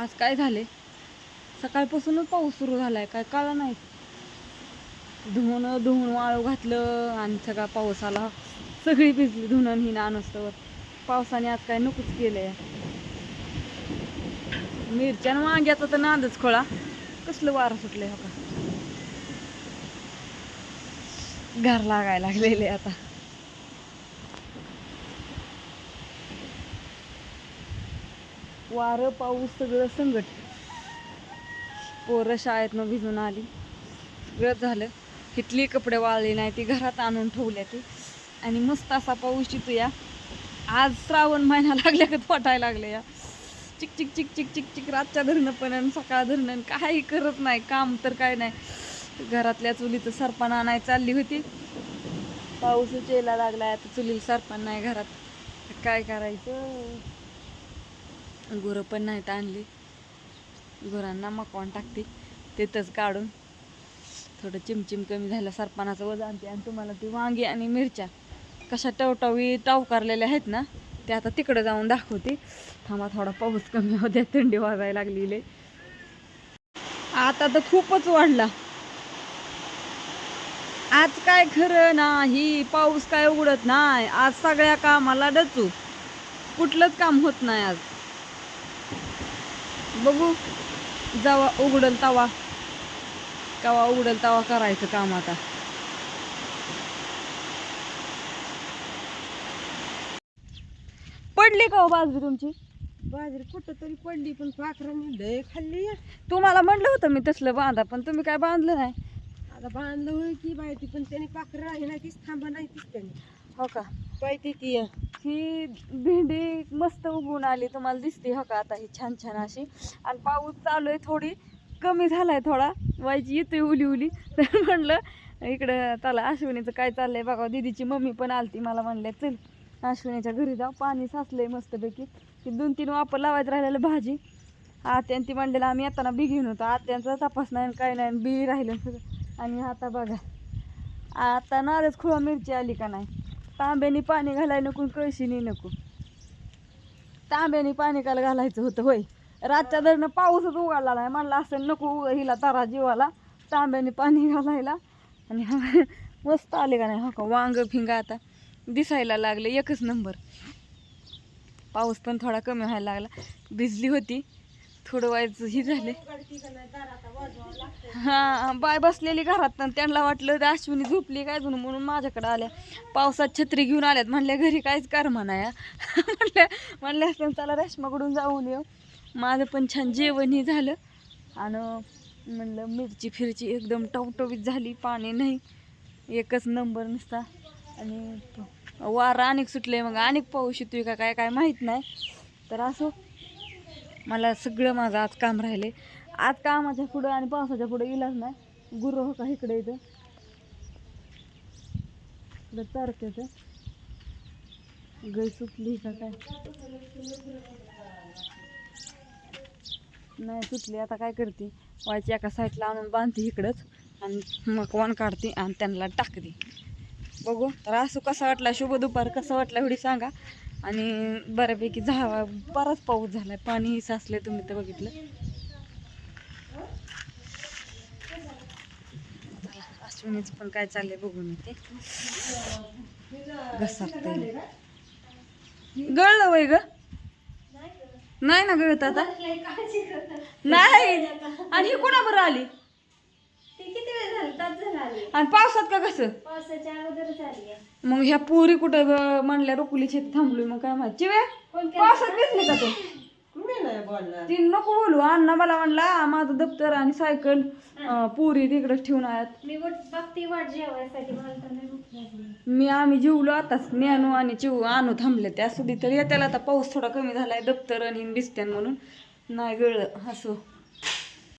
आज काय झाले? सकाळपासूनच पाऊस सुरू झालाय काय कळलं नाही. धुवून धुवून वाळू घातलं आणि सगळा पाऊस आला. सगळी भिजली धुणं ही नानस्तवर पावसाने आज काय नकोच केलंय. मिरच्या आणि वांग्याचा तर नांदच खोळा. कसलं वारं सुटलंय हो का घर लागायला लागलेले आता. वारं पाऊस सगळं संघट पोरं शाळेतनं भिजून आली. सगळं झालं. इथली कपडे वाळली नाही ती घरात आणून ठेवल्या ती. आणि मस्त असा पाऊस चितू या. आज श्रावण महिना लागल्या का वाटायला लागले या. चिक चिक चिक चिक चिक चिक रातच्या धरणं पण सकाळ धरणं आणि काही करत नाही. काम तर काय नाही. घरातल्या चुलीचं सरपण आणाय चालली होती. पाऊस यायला लागलाय आता चुलीला सरपण नाही घरात. काय करायचं? गुरं पण नाहीत आणली. गुरांना मकवान टाकते. तिथंच काढून थोडं चिमचिम कमी झालं सरपणाचं वजन आणते आणि तुम्हाला ती वांगी आणि मिरच्या कशा टवटवी टावकारलेल्या आहेत ना ते आता तिकडं जाऊन दाखवते. थांबा थोडा पाऊस कमी होत्या थंडी वाजायला लागलेली आता तर खूपच वाढला. आज काय खरं नाही पाऊस काय उघडत नाही आज सगळ्या कामाला डचू. कुठलंच काम होत नाही आज. बघू. जेव्हा उघडल तवा. केव्हा उघडल तवा करायचं काम आता. पडली का हो बाजरी तुमची? बाजरी कुठं तरी पडली पण पाखरांनी लय खाल्ली. तुम्हाला म्हणलं होतं मी तसलं बांधा पण तुम्ही काय बांधलं नाही. आता बांधलं होय की माहिती पण त्याने पाखरं आहे ना तीच थांबा नाही तीच त्याने. हो का? पाहिजे ती. ही भेंडी मस्त उगवून आली तुम्हाला दिसते हो का? आता ही छान छान अशी. आणि पाऊस चालू आहे थोडी कमी झालाय थोडा. व्हायची येतोय उली उली. तर म्हणलं इकडं चला अश्विनीचं काय चाललंय बघा दीदीची मम्मी पण आलती मला म्हणले चल अश्विनीच्या घरी जाऊ. पाणी साचलंय मस्तपैकी. की दोन तीन वापर लावायचं राहिलेलं भाजी. आत्यान ती म्हणलेलं आम्ही येताना बी घेऊन होतो आत्यांचा तपास नाही आणि काय नाही आणि बी राहिलं. सगळं आणि आता बघा आता नारच खुळा मिरची आली का नाही? तांब्याने पाणी घालाय नको कळशीने नको. तांब्याने पाणी काल घालायचं होतं होय. रातच्या दरनं पाऊसच उघडला नाही. म्हणलं असं नको उग हिला तारा जीवाला तांब्याने पाणी घालायला. आणि हा मस्त आले का नाही? हो का वांग फिंगा आता दिसायला लागले एकच नंबर. पाऊस पण थोडा कमी व्हायला लागला. भिजली होती. थोडं व्हायचं ही झाले हा बाय बसलेली घरात त्यांना वाटलं ते अश्विनी झोपली काय जणू म्हणून माझ्याकडे आल्या. पावसात छत्री घेऊन आल्यात. म्हणल्या घरी काहीच कर म्हणाया म्हणल्या म्हणल्या असतं चला रेशमाकडून जाऊन येऊ. माझं पण छान जेवणही झालं. आणि म्हणलं मिरची फिरची एकदम टवटवीत झाली पाणी नाही एकच नंबर नुसता. आणि वारा अनेक सुटले मग. अनेक पाऊस येतोय का काय काय माहीत नाही. तर असो मला सगळं माझं आज काम राहिले. आज कामाच्या पुढं आणि पावसाच्या पुढं इलाज नाही. गुरु हो का इकडे इथं? इकडं तरक्याचं गै सुटली का काय? नाही सुटली आता काय करते? व्हायची एका साईडला आणून बांधते इकडंच आणि मग वाण काढते आणि त्यांना टाकते. बघू तर असं कसा वाटला शुभ दुपार कसं वाटला एवढी सांगा. आणि बऱ्यापैकी झा बराच पाऊस झालाय. पाणी साचले तुम्ही तर बघितलं. अश्विनीचं पण काय चाललंय बघू मी ते घसरतंय. गळलं वय ग? नाही ना गळत आता? नाही? आणि ही कोणाबरोबर आली किती वेळ झाला तास झाला आली आणि पावसात का कसं? पावसाच्या अगोदरच आली आहे. मग ह्या पोरी कुठं ग- म्हणल्या रोकुलीची थांबलोय मग काय माहिती. चिवे पावसात भिजली का तू? कुणी नाही बोलणार. ती नको बोलू. अण्णा मला म्हणला माझं दप्तर आणि सायकल अं, पोरी तिकडे ठेवून आहेत. मी वाट बघते वाट जेवायसाठी. मला तर नाही भूक लागली. मी आम्ही जेवलो आताच. ज्ञानू आणि चिव आणू थांबले. त्या सुधी तर त्याला आता पाऊस थोडा कमी झालाय दप्तर आणि बिस्त्यान म्हणून. नाही गळलं असं